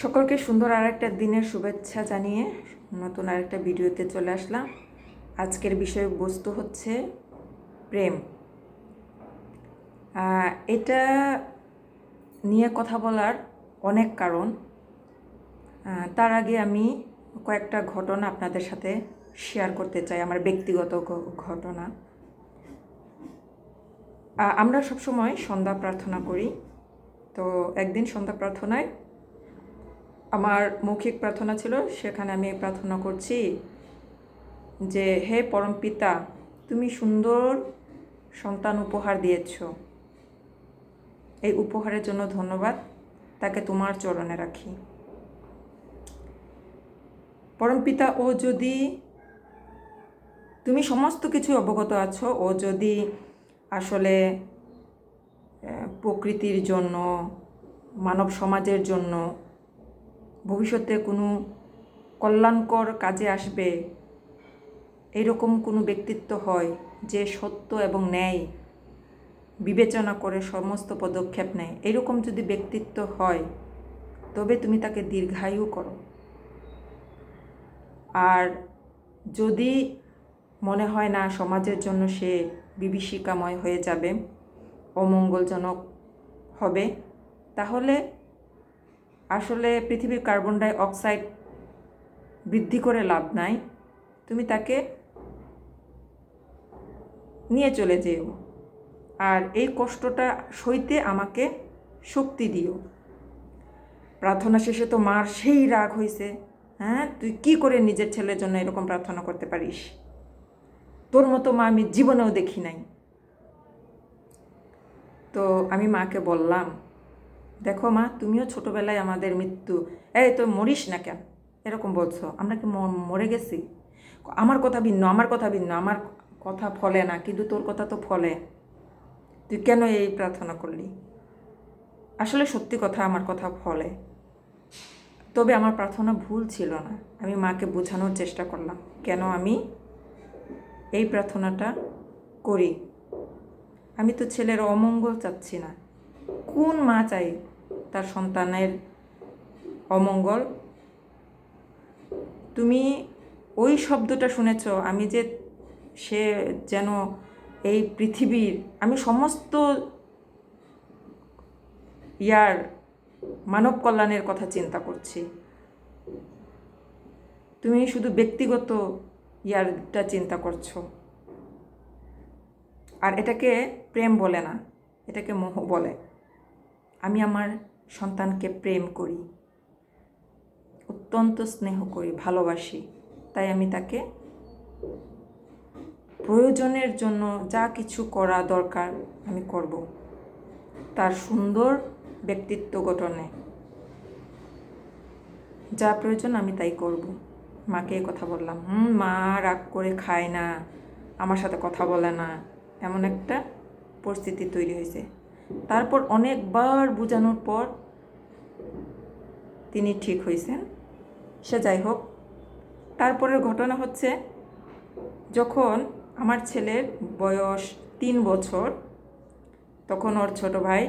সকলকে সুন্দর আর একটা দিনের শুভেচ্ছা জানিয়ে নতুন আরেকটা ভিডিওতে চলে আসলাম। আজকের বিষয়বস্তু হচ্ছে প্রেম। এটা নিয়ে কথা বলার অনেক কারণ। তার আগে আমি কয়েকটা ঘটনা আপনাদের সাথে শেয়ার করতে চাই, আমার ব্যক্তিগত ঘটনা। আমরা সবসময় সন্ধ্যা প্রার্থনা করি। তো একদিন সন্ধ্যা প্রার্থনায় আমার মৌখিক প্রার্থনা ছিল, সেখানে আমি প্রার্থনা করছি যে, হে পরম পিতা, তুমি সুন্দর সন্তান উপহার দিয়েছ। এই উপহারের জন্য ধন্যবাদ। তাকে তোমার চরণে রাখি। পরম পিতা, ও যদি তুমি সমস্ত কিছু অবগত আছো, ও যদি আসলে প্রকৃতির জন্য, মানব সমাজের জন্য ভবিষ্যতে কোনো কল্যাণকর কাজে আসবে। এরকম কোনো ব্যক্তিত্ব হয় যে সত্য এবং ন্যায় বিবেচনা করে সমস্ত পদক্ষেপ নেয়। এরকম যদি ব্যক্তিত্ব হয়, তবে তুমি তাকে দীর্ঘায়ু করো। আর যদি মনে হয় না, সমাজের জন্য সে বিভীষিকাময় হয়ে যাবে, অমঙ্গলজনক হবে, তাহলে আসলে পৃথিবীর কার্বন ডাই অক্সাইড বৃদ্ধি করে লাভ নাই। তুমি তাকে নিয়ে চলে যেও। আর এই কষ্টটা সইতে আমাকে শক্তি দিও। প্রার্থনা শেষে তো মার সেই রাগ হয়েছে হ্যাঁ? তুই কি করে নিজের ছেলের জন্য এরকম প্রার্থনা করতে পারিস? তোর মতো মা আমি জীবনেও দেখি নাই। তো আমি মাকে বললাম দেখো মা, তুমিও ছোটবেলায় আমাদের মৃত্যু। এই তো মরিস না কেন? এরকম বলছো। আমরা কি মরে গেছি? আমার কথা ভিন্ন, আমার কথা ভিন্ন, আমার কথা ফলে না, কিন্তু তোর কথা তো ফলে। তুই কেন এই প্রার্থনা করলি? আসলে সত্যি কথা, আমার কথা ফলে। তবে আমার প্রার্থনা ভুল ছিল না। আমি মাকে বোঝানোর চেষ্টা করলাম, কেন আমি এই প্রার্থনাটা করি? আমি তো ছেলের অমঙ্গল চাচ্ছি না। কোন মা চাই? তার সন্তানের অমঙ্গল। তুমি ওই শব্দটা শুনেছ, আমি যে সে যেন এই পৃথিবীর, আমি সমস্ত ইয়ার মানব কল্যাণের কথা চিন্তা করছি। তুমি শুধু ব্যক্তিগত ইয়ারটা চিন্তা করছ। আর এটাকে প্রেম বলে না, এটাকে মোহ বলে। আমি আমার সন্তানকে প্রেম করি, অত্যন্ত স্নেহ করি, ভালোবাসি। তাই আমি তাকে প্রয়োজনের জন্য যা কিছু করা দরকার আমি করব। তার সুন্দর ব্যক্তিত্ব গঠনে যা প্রয়োজন আমি তাই করব। মাকে কথা বললাম, হুম, মা রাগ করে খায় না, আমার সাথে কথা বলে না। এমন একটা পরিস্থিতি তৈরি হয়েছে। তারপর অনেকবার বোঝানোর পর তিনি ঠিক হয়েছেন সে যাই হোক, তারপরের ঘটনা হচ্ছে, যখন আমার ছেলের বয়স তিন বছর, তখন ওর ছোট ভাই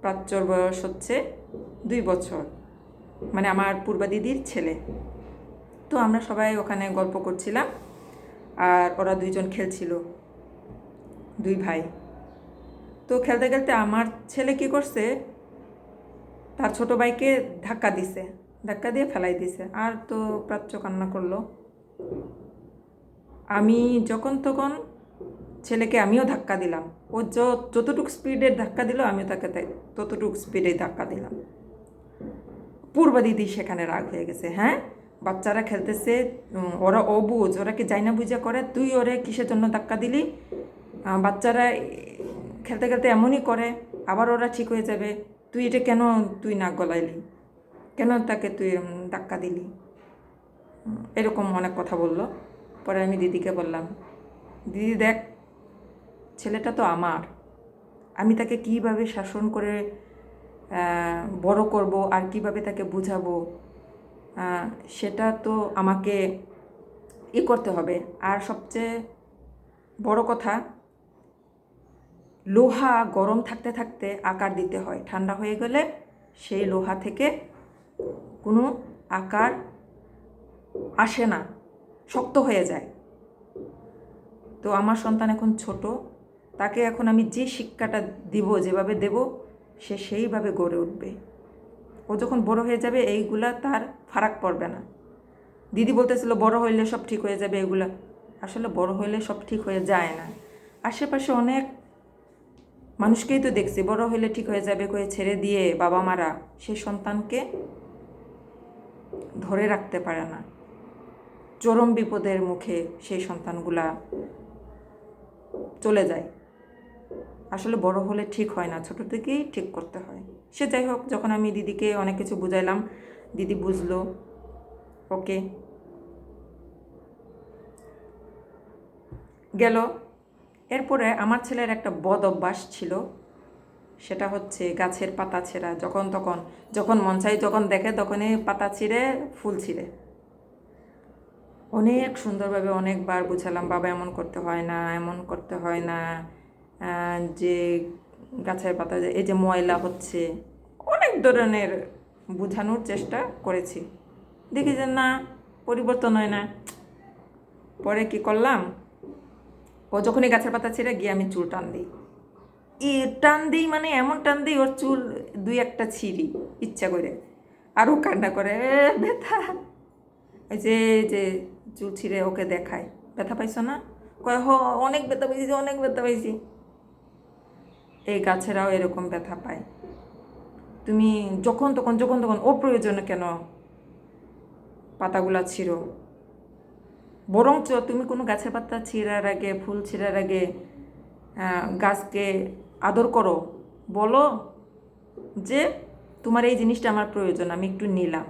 প্রাচ্যর বয়স হচ্ছে দুই বছর মানে আমার পূর্বা দিদির ছেলে। তো আমরা সবাই ওখানে গল্প করছিলাম আর ওরা দুইজন খেলছিল, দুই ভাই। তো খেলতে খেলতে আমার ছেলে কি করছে? তার ছোট ভাইকে ধাক্কা দিছে। ধাক্কা দিয়ে ফেলাই দিছে। আর তো প্রাচ্য কান্না করল। আমি যখন তখন ছেলেকে আমিও ধাক্কা দিলাম। ও যতটুক স্পিডের ধাক্কা দিল, আমিও তাকে ততটুক স্পিডে ধাক্কা দিলাম। পূর্বা দিদি সেখানে রাগ হয়ে গেছে। হ্যাঁ? বাচ্চারা খেলতেছে ওরা অবুঝ ওরা কি যাই না বুঝা করে? তুই ওরে কিসের জন্য ধাক্কা দিলি? বাচ্চারা খেলতে খেলতে এমনই করে, আবার ওরা ঠিক হয়ে যাবে। তুই এটা কেন তুই নাক গলাইলি? কেন তাকে তুই ধাক্কা দিলি? এরকম অনেক কথা বলল। পরে আমি দিদিকে বললাম, দিদি দেখ, ছেলেটা তো আমার। আমি তাকে কীভাবে শাসন করে বড় করব আর কীভাবে তাকে বুঝাবো? সেটা তো আমাকে ই করতে হবে। আর সবচেয়ে বড় কথা লোহা গরম থাকতে থাকতে আকার দিতে হয়। ঠান্ডা হয়ে গেলে সেই লোহা থেকে কোনো আকার আসে না, শক্ত হয়ে যায়। তো আমার সন্তান এখন ছোট, তাকে এখন আমি যে শিক্ষাটা দিব, যেভাবে দেব, সে সেইভাবে গড়ে উঠবে। ও যখন বড় হয়ে যাবে, এইগুলা তার ফারাক পড়বে না। দিদি বলতেছিল, বড় হইলে সব ঠিক হয়ে যাবে এগুলা। আসলে বড় হইলে সব ঠিক হয়ে যায় না। আশেপাশে অনেক মানুষকেই তো দেখছি, বড় হইলে ঠিক হয়ে যাবে কয়ে ছেড়ে দিয়ে বাবা মারা সে সন্তানকে ধরে রাখতে পারে না। চরম বিপদের মুখে সেই সন্তানগুলা চলে যায়। আসলে বড় হলে ঠিক হয় না, ছোট থেকেই ঠিক করতে হয়। সে যাই হোক, যখন আমি দিদিকে অনেক কিছু বুঝাইলাম, দিদি বুঝলো, ওকে। গেল। এরপরে আমার ছেলের একটা বদ অভ্যাস ছিল। সেটা হচ্ছে গাছের পাতা ছেঁড়া, যখন তখন, যখন মন চাই যখন দেখে তখনই পাতা ছিঁড়ে, ফুল ছিঁড়ে। অনেক সুন্দরভাবে অনেকবার বুঝালাম, বাবা এমন করতে হয় না, এমন করতে হয় না যে গাছের পাতা, এই যে ময়লা হচ্ছে, অনেক ধরনের বোঝানোর চেষ্টা করেছি। দেখি যে না, পরিবর্তন হয় না। পরে কি করলাম? ও যখনই গাছের পাতা ছিঁড়ে গিয়ে আমি চুল টান দিই। ই টান দিই মানে এমন টান দিই ওর চুল দুই একটা ছিঁড়ি ইচ্ছা করে। আরও কান্না করে "এ, ব্যথা। এই যে যে চুল ছিঁড়ে ওকে দেখায়। ব্যথা পাইছো না? কয় হ অনেক ব্যথা পাইছি অনেক ব্যথা পাইছি। এই গাছেরাও এরকম ব্যথা পায়। তুমি যখন তখন যখন তখন অপ্রয়োজনে কেন পাতাগুলা ছিঁড়ো? বরঞ্চ তুমি কোনো গাছের পাতা ছিঁড়ার আগে, ফুল ছিঁড়ার আগে গাছকে আদর করো। বলো যে তোমার এই জিনিসটা আমার প্রয়োজন, আমি একটু নিলাম।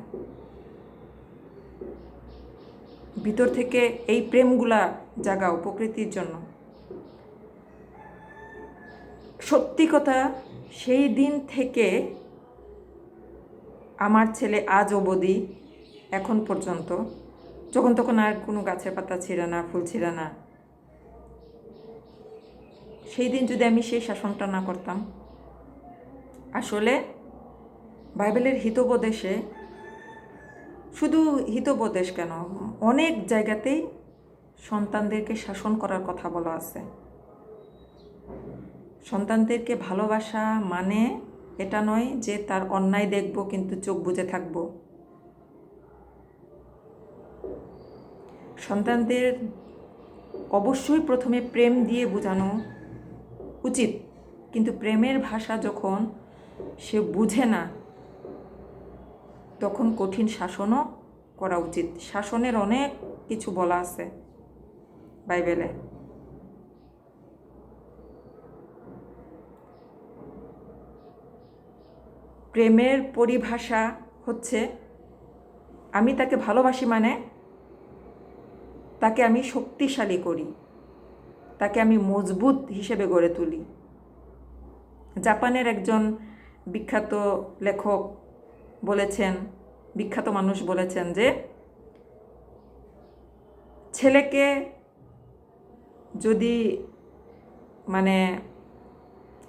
ভিতর থেকে এই প্রেমগুলা জাগাও প্রকৃতির জন্য। সত্যি কথা, সেই দিন থেকে আমার ছেলে আজ অবধি এখন পর্যন্ত যখন তখন আর কোনো গাছের পাতা ছিঁড়ে না, ফুল ছিঁড়ে না। সেই দিন যদি আমি সেই শাসনটা না করতাম, আসলে বাইবেলের হিতোপদেশে, শুধু হিতোপদেশ কেন, অনেক জায়গাতেই সন্তানদেরকে শাসন করার কথা বলা আছে। সন্তানদেরকে ভালোবাসা মানে এটা নয় যে তার অন্যায় দেখব কিন্তু চোখ বুজে থাকব। সন্তানদের অবশ্যই প্রথমে প্রেম দিয়ে বোঝানো উচিত। কিন্তু প্রেমের ভাষা যখন সে বুঝে না, তখন কঠিন শাসনও করা উচিত। শাসনের অনেক কিছু বলা আছে বাইবেলে। প্রেমের পরিভাষা হচ্ছে, আমি তাকে ভালোবাসি মানে তাকে আমি শক্তিশালী করি। তাকে আমি মজবুত হিসেবে গড়ে তুলি। জাপানের একজন বিখ্যাত লেখক বলেছেন, বিখ্যাত মানুষ বলেছেন যে, ছেলেকে যদি মানে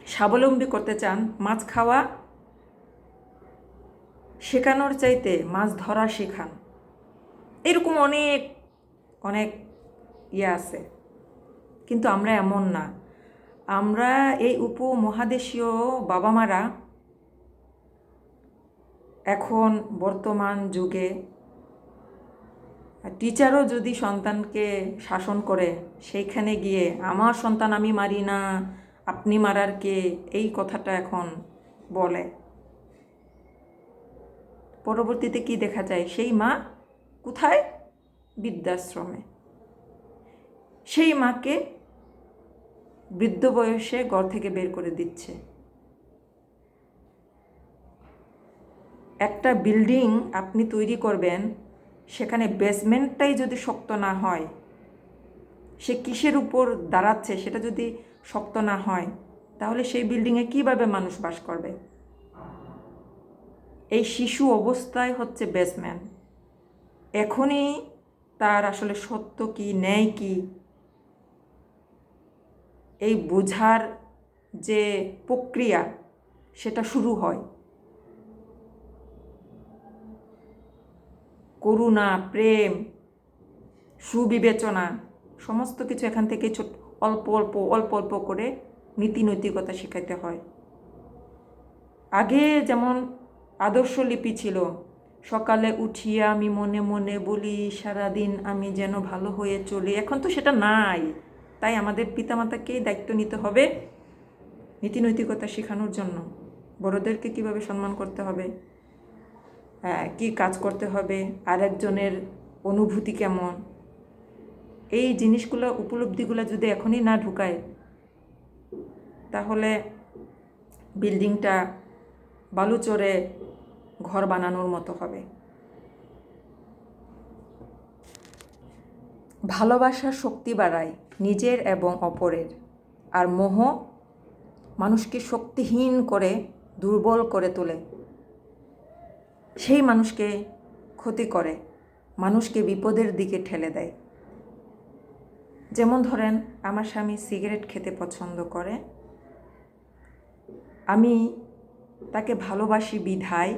স্বাবলম্বী করতে চান, মাছ খাওয়া শেখানোর চাইতে মাছ ধরা শেখান। এরকম অনেক অনেক ইয়ে আছে। কিন্তু আমরা এমন না। আমরা এই উপমহাদেশীয় বাবা মারা এখন বর্তমান যুগে টিচারও যদি সন্তানকে শাসন করে, সেইখানে গিয়ে আমার সন্তান আমি মারি না, আপনি মারার কে? এই কথাটা এখন বলে। পরবর্তীতে কি দেখা যায়? সেই মা কোথায়? বৃদ্ধাশ্রমে। সেই মাকে বৃদ্ধ বয়সে ঘর থেকে বের করে দিচ্ছে। একটা বিল্ডিং আপনি তৈরি করবেন, সেখানে বেসমেন্টটাই যদি শক্ত না হয়, সে কিসের উপর দাঁড়াচ্ছে সেটা যদি শক্ত না হয়, তাহলে সেই বিল্ডিংয়ে কীভাবে মানুষ বাস করবে? এই শিশু অবস্থায় হচ্ছে বেসমেন্ট এখনই তার আসলে সত্য কি, ন্যায় কি? এই বোঝার যে প্রক্রিয়া, সেটা শুরু হয়। করুণা, প্রেম, সুবিবেচনা, সমস্ত কিছু এখান থেকে ছোট, অল্প অল্প অল্প অল্প করে নীতি নৈতিকতা শেখাইতে হয়। আগে যেমন আদর্শ লিপি ছিল সকালে উঠিয়া আমি মনে মনে বলি সারাদিন আমি যেন ভালো হয়ে চলি। এখন তো সেটা নাই। তাই আমাদের পিতামাতাকেই দায়িত্ব নিতে হবে নীতি নৈতিকতা শেখানোর জন্য। বড়দেরকে কীভাবে সম্মান করতে হবে? হ্যাঁ, কি কাজ করতে হবে? আরেকজনের অনুভূতি কেমন? এই জিনিসগুলো উপলব্ধিগুলো যদি এখনই না ঢুকায় তাহলে বিল্ডিংটা বালুচরে ঘর বানানোর মতো হবে। ভালোবাসা শক্তি বাড়ায় নিজের এবং অপরের। আর মোহ মানুষকে শক্তিহীন করে, দুর্বল করে তোলে। সেই মানুষকে ক্ষতি করে, মানুষকে বিপদের দিকে ঠেলে দেয়। যেমন ধরেন, আমার স্বামী সিগারেট খেতে পছন্দ করে। আমি তাকে ভালোবাসি বিধায়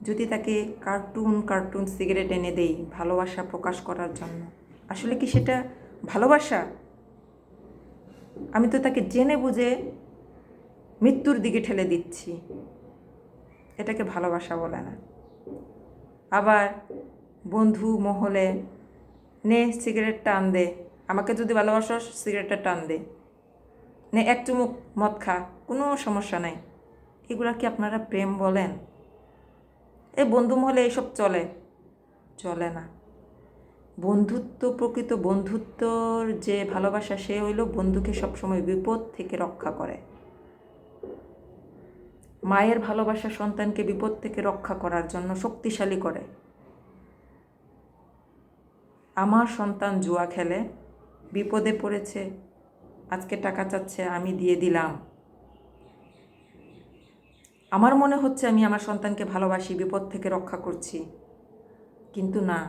যদি তাকে কার্টুন কার্টুন সিগারেট এনে দেই ভালোবাসা প্রকাশ করার জন্য, আসলে কি সেটা ভালোবাসা? আমি তো তাকে জেনে বুঝে মৃত্যুর দিকে ঠেলে দিচ্ছি। এটাকে ভালোবাসা বলে না। আবার বন্ধু মহলে নে সিগারেট টান দে, আমাকে যদি ভালোবাসো সিগারেটটা টান দে। নে এক চুমুক মদ খা, কোনো সমস্যা নাই। এগুলা কি আপনারা প্রেম বলেন? এ বন্ধু মহলে এইসব চলে? চলে না। বন্ধুত্ব, প্রকৃত বন্ধুত্বর যে ভালোবাসা, সে হইল বন্ধুকে সবসময় বিপদ থেকে রক্ষা করে। মায়ের ভালোবাসা সন্তানকে বিপদ থেকে রক্ষা করার জন্য শক্তিশালী করে। আমার সন্তান জুয়া খেলে, বিপদে পড়েছে, আজকে টাকা চাচ্ছে, আমি দিয়ে দিলাম। আমার মনে হচ্ছে আমি আমার সন্তানকে ভালোবাসি, বিপদ থেকে রক্ষা করছি। কিন্তু না।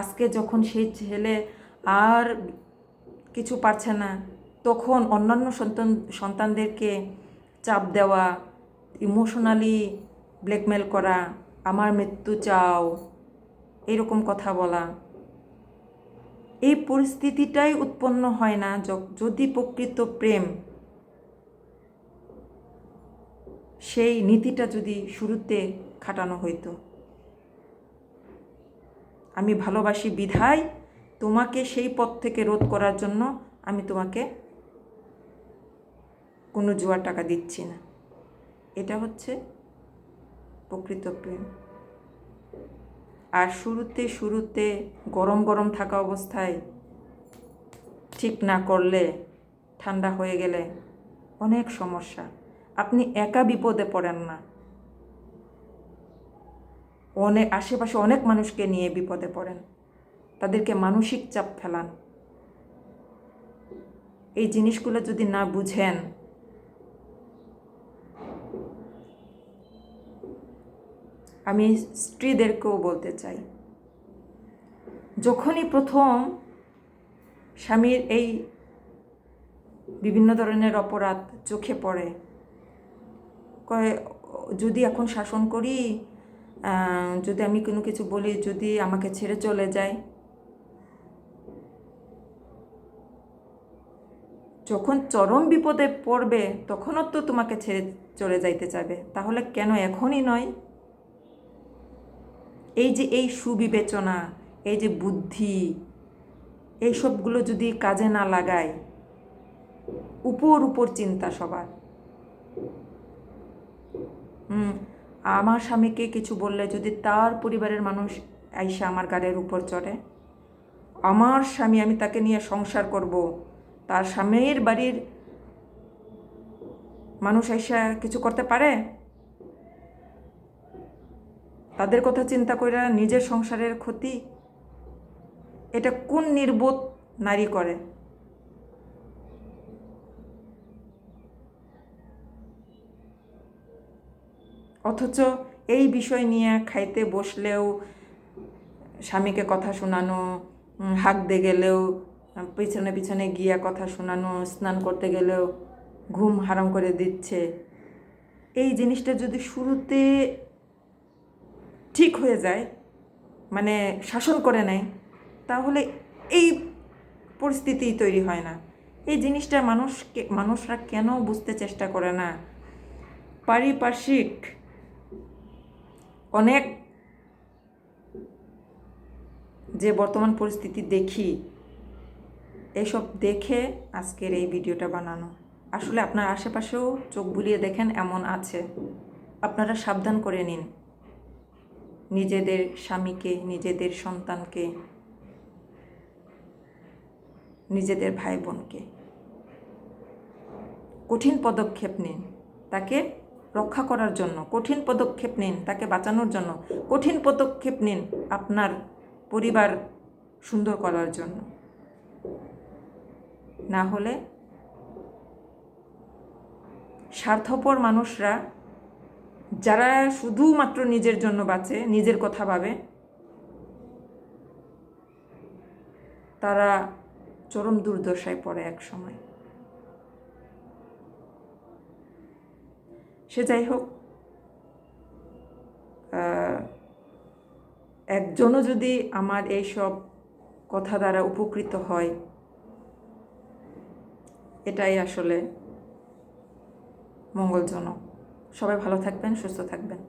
আজকে যখন সেই ছেলে আর কিছু পারছে না, তখন অন্যান্য সন্তান, সন্তানদেরকে চাপ দেওয়া ইমোশনালি ব্ল্যাকমেল করা, আমার মৃত্যু চাও, এরকম কথা বলা, এই পরিস্থিতিটাই উৎপন্ন হয় না। যদি প্রকৃত প্রেম সেই নীতিটা যদি শুরুতে খাটানো হইতো। আমি ভালোবাসি বিধায় তোমাকে সেই পথ থেকে রোধ করার জন্য আমি তোমাকে কোনো জুয়ার টাকা দিচ্ছি না। এটা হচ্ছে প্রকৃত প্রেম। আর শুরুতে শুরুতে গরম গরম থাকা অবস্থায় ঠিক না করলে, ঠান্ডা হয়ে গেলে অনেক সমস্যা। আপনি একা বিপদে পড়েন না। অনেক আশেপাশে অনেক মানুষকে নিয়ে বিপদে পড়েন। তাদেরকে মানসিক চাপ ফেলান। এই জিনিসগুলো যদি না বুঝেন, আমি স্ত্রীদেরকেও বলতে চাই, যখনই প্রথম স্বামীর এই বিভিন্ন ধরনের অপরাধ চোখে পড়ে যদি এখন শাসন করি যদি আমি কোনো কিছু বলি, যদি আমাকে ছেড়ে চলে যায়। যখন চরম বিপদে পড়বে, তখনও তো তোমাকে ছেড়ে চলে যাইতে চাবে তাহলে কেন এখনই নয়? এই যে এই সুবিবেচনা, এই যে বুদ্ধি, এই সবগুলো যদি কাজে না লাগায়, উপর উপর চিন্তা সবার। আমার স্বামীকে কিছু বললে যদি তার পরিবারের মানুষ আইসা আমার গাড়ির উপর চড়ে, আমার স্বামী আমি তাকে নিয়ে সংসার করব, তার স্বামীর বাড়ির মানুষ আইসা কিছু করতে পারে? তাদের কথা চিন্তা করে নিজের সংসারের ক্ষতি, এটা কোন নির্বোধ নারী করে? অথচ এই বিষয় নিয়ে খাইতে বসলেও স্বামীকে কথা শোনানো হাঁকতে গেলেও পিছনে পিছনে গিয়া কথা শোনানো, স্নান করতে গেলেও ঘুম হারাম করে দিচ্ছে। এই জিনিসটা যদি শুরুতে ঠিক হয়ে যায় মানে শাসন করে নেয়, তাহলে এই পরিস্থিতি তৈরি হয় না। এই জিনিসটা মানুষকে, মানুষরা কেন বুঝতে চেষ্টা করে না? পারিপার্শ্বিক অনেক যে বর্তমান পরিস্থিতি দেখি, এসব দেখে আজকের এই ভিডিওটা বানানো। আসলে আপনার আশেপাশেও চোখ বুলিয়ে দেখেন এমন আছে। আপনারা সাবধান করে নিন। নিজেদের স্বামীকে, নিজেদের সন্তানকে, নিজেদের ভাই বোনকে কঠিন পদক্ষেপ নিন। তাকে রক্ষা করার জন্য, কঠিন পদক্ষেপ নিন, তাকে বাঁচানোর জন্য। কঠিন পদক্ষেপ নিন আপনার পরিবার সুন্দর করার জন্য। না হলে স্বার্থপর মানুষরা, যারা শুধুমাত্র নিজের জন্য বাঁচে, নিজের কথা ভাবে, তারা চরম দুর্দশায় পড়ে এক সময়। সে যাই হোক একজনও যদি আমার এইসব কথা দ্বারা উপকৃত হয়, এটাই আসলে মঙ্গলজনক। সবাই ভালো থাকবেন, সুস্থ থাকবেন।